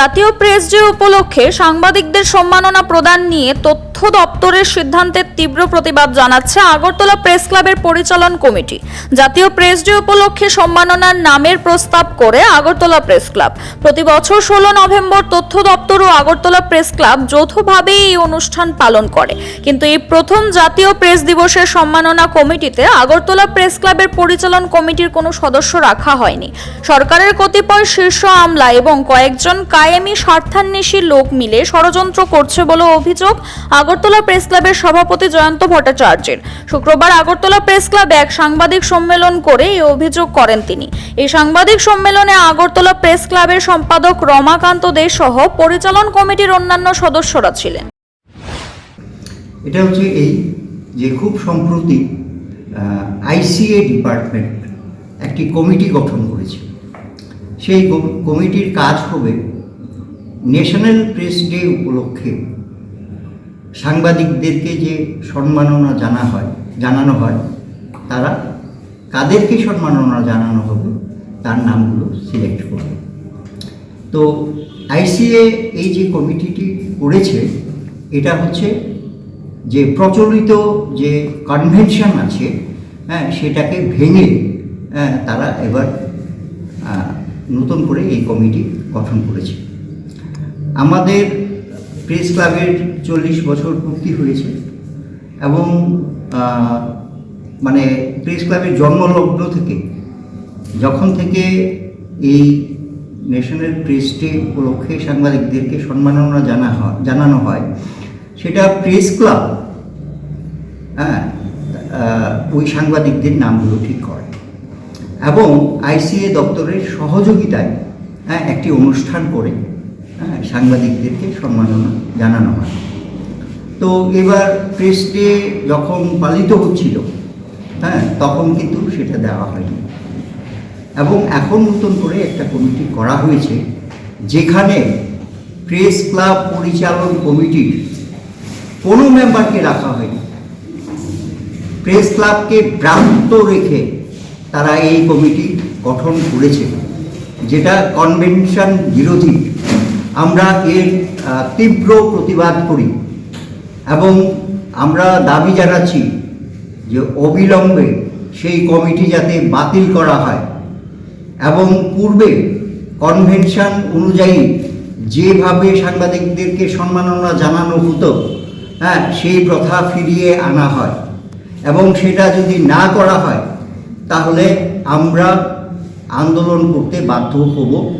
জাতীয় press day উপলক্ষে সাংবাদিকদের সম্মাননা প্রদান নিয়ে তথ্য দপ্তরের সিদ্ধান্তের তীব্র প্রতিবাদ জানাচ্ছে আগরতলা প্রেস ক্লাবের পরিচালন কমিটি। জাতীয় প্রেস ডে উপলক্ষে সম্মাননার নামের প্রস্তাব করে আগরতলা প্রেস ক্লাব। প্রতি বছর ষোলো নভেম্বর তথ্য দপ্তর ও আগরতলা প্রেস ক্লাব যৌথভাবে এই অনুষ্ঠান পালন করে। কিন্তু এই প্রথম জাতীয় প্রেস দিবসের সম্মাননা কমিটিতে আগরতলা প্রেস ক্লাবের পরিচালন কমিটির কোনো সদস্য রাখা হয়নি। সরকারের কতিপয় শীর্ষ আমলা এবং কয়েকজন কায়েমি স্বার্থান্বেষী লোক মিলে ষড়যন্ত্র করছে বলে অভিযোগ আগরতলা প্রেস ক্লাবের সভাপতি জয়ন্ত ভট্টাচার্যের। শুক্রবার আগরতলা প্রেস ক্লাবে এক সাংবাদিক সম্মেলন করে এই অভিযোগ করেন তিনি। এই সাংবাদিক সম্মেলনে আগরতলা প্রেস ক্লাবের সম্পাদক রমাকান্ত দে সহ পরিচালন কমিটির অন্যান্য সদস্যরা ছিলেন। এটা হচ্ছে এই যে খুব সম্প্রতি আইসিএ ডিপার্টমেন্ট একটি কমিটি গঠন করেছে। সেই কমিটির কাজ হবে ন্যাশনাল প্রেস ডে উপলক্ষে সাংবাদিকদেরকে যে সম্মাননা জানা হয়, জানানো হয়, তারা কাদেরকে সম্মাননা জানানো হবে, তার নামগুলো সিলেক্ট করবে। তো আইসিএ এই যে কমিটিটি করেছে, এটা হচ্ছে যে প্রচলিত যে কনভেনশন আছে হ্যাঁ সেটাকে ভেঙে হ্যাঁ তারা এবার নতুন করে এই কমিটি গঠন করেছে। আমাদের প্রেস ক্লাবের চল্লিশ বছর পূর্তি হয়েছে এবং মানে প্রেস ক্লাবের জন্মলগ্ন থেকে, যখন থেকে এই ন্যাশনাল প্রেস ডে উপলক্ষে সাংবাদিকদেরকে সম্মাননা জানা হয় জানানো হয়, সেটা প্রেস ক্লাব হ্যাঁ ওই সাংবাদিকদের নামগুলো ঠিক করে। এবং আইসিএ দপ্তরের সহযোগিতায় হ্যাঁ একটি অনুষ্ঠান করে হ্যাঁ সাংবাদিকদেরকে সম্মাননা জানানো হয়। তো এবার প্রেস ডে যখন পালিত হচ্ছিল হ্যাঁ তখন কিন্তু সেটা দেওয়া হয়নি। এবং এখন নতুন করে একটা কমিটি করা হয়েছে, যেখানে প্রেস ক্লাব পরিচালন কমিটির কোনো মেম্বারকে রাখা হয়নি। প্রেস ক্লাবকে ভ্রান্ত রেখে তারা এই কমিটি গঠন করেছে, যেটা কনভেনশন বিরোধী। আমরা এর তীব্র প্রতিবাদ করি এবং আমরা দাবি জানাচ্ছি যে অবিলম্বে সেই কমিটি যাতে বাতিল করা হয় এবং পূর্বে কনভেনশন অনুযায়ী যেভাবে সাংবাদিকদেরকে সম্মাননা জানানো হতো হ্যাঁ সেই প্রথা ফিরিয়ে আনা হয় এবং সেটা যদি না করা হয়, তাহলে আমরা আন্দোলন করতে বাধ্য হব।